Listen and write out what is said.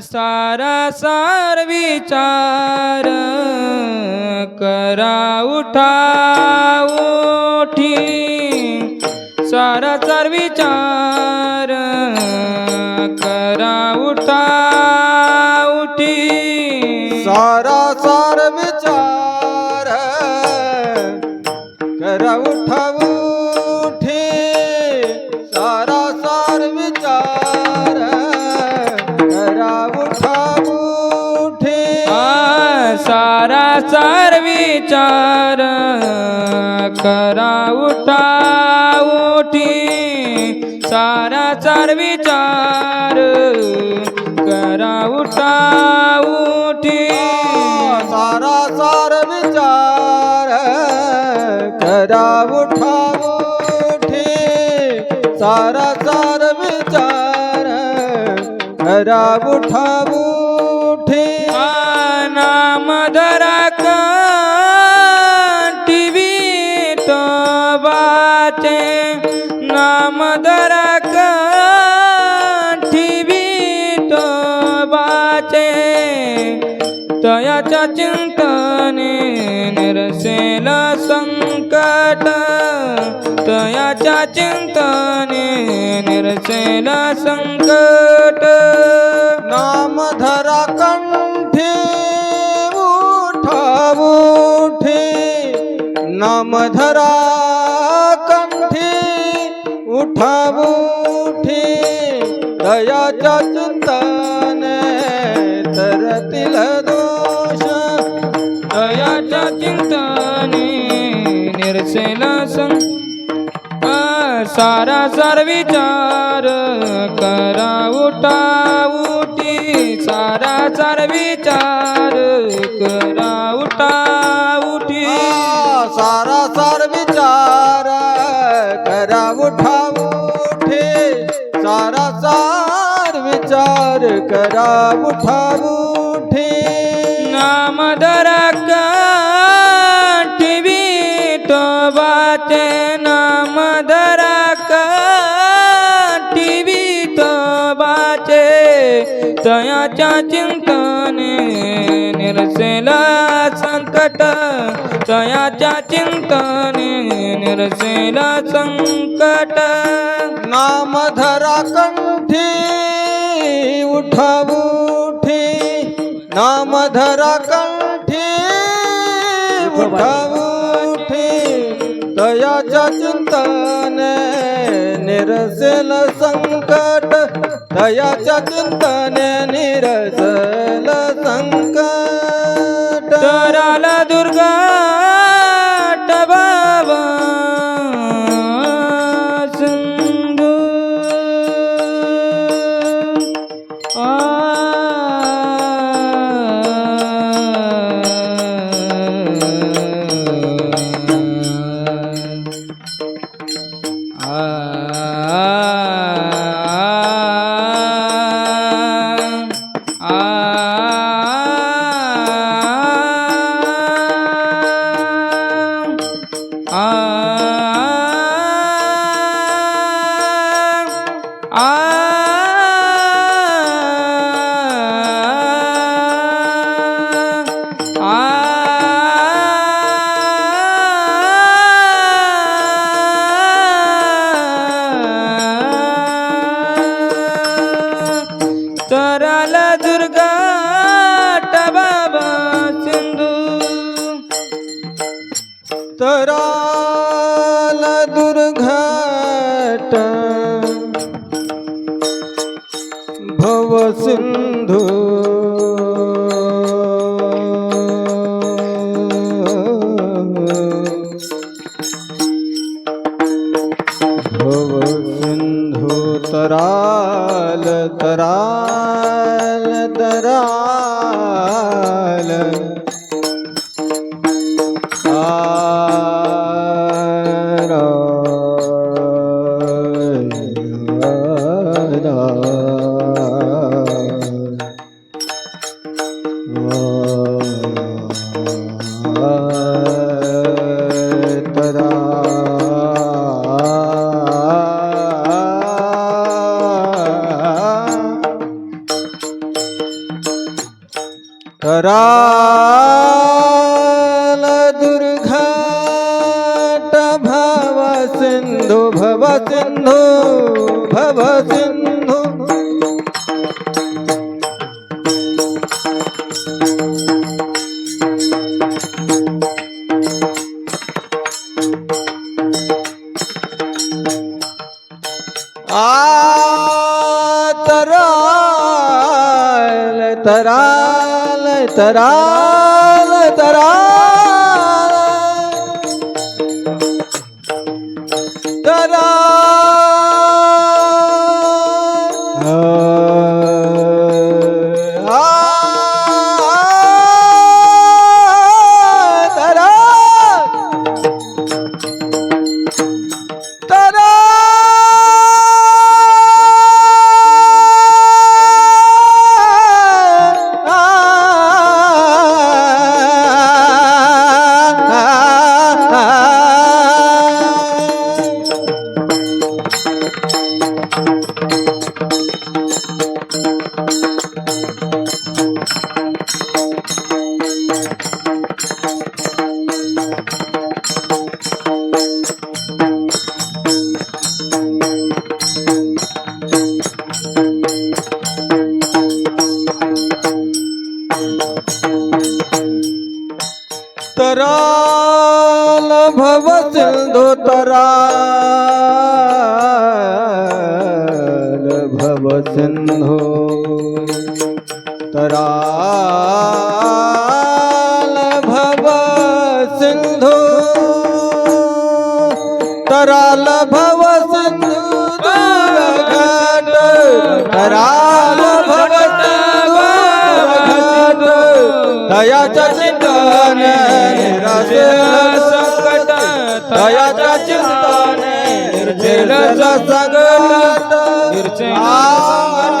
सारा सार विचार करा उठा उठी. सारा सार विचार करा उठा उठी. सारा सार सारा सार विचार करा उठा उठी सारा सार विचार करा उठा उठी सारा सार विचार करा उठा उठी सारा सार विचार करा उठा उठी देवाचे नाम धरा टीव्ही तो बाचे तयाच्या चिंतने निरसेल संकट. तयाच्या चिंतने निरसेल संकट. नाम धरा कंठी उठा उठी. नाम धरा उठा उठी दयाच्या चिंताने तरतील दोष. दयाच्या चिंताने निरसेला सं सारा सार विचार करा उठा उठी. सारा सार विचार करा. करा उठा उठे. नाम धरक टीव्ही तो बाचे नाम धरक टीव्ही तो बाचे तयाच्या चिंतने निरसेल संकट. तयाच्या चिंतने निरसेल संकट. नाम धरा कंठी. उठा. नाम धरा कंठी. उठा उठे. दयाच्या चिंतने निरसेल संकट. दयाच्या चिंतने निरसेल संकट. तराल दुर्गा बाबा सिंधू. तराल दुर्घट भव सिंधू. सिंधू तराल तराल। तराल दुर्घाट भव सिंधू भव सिंधू भव सिंधू। आ तराल तराल तराल तराल. तराल. तराल भव सिंधु तराल भव सिंधु तराल भव सिंधु। तराल भव सिंधु तराल दयाचा चिंतन संकट दयाचा चिंतन निर्जेल सगळत निर्जेल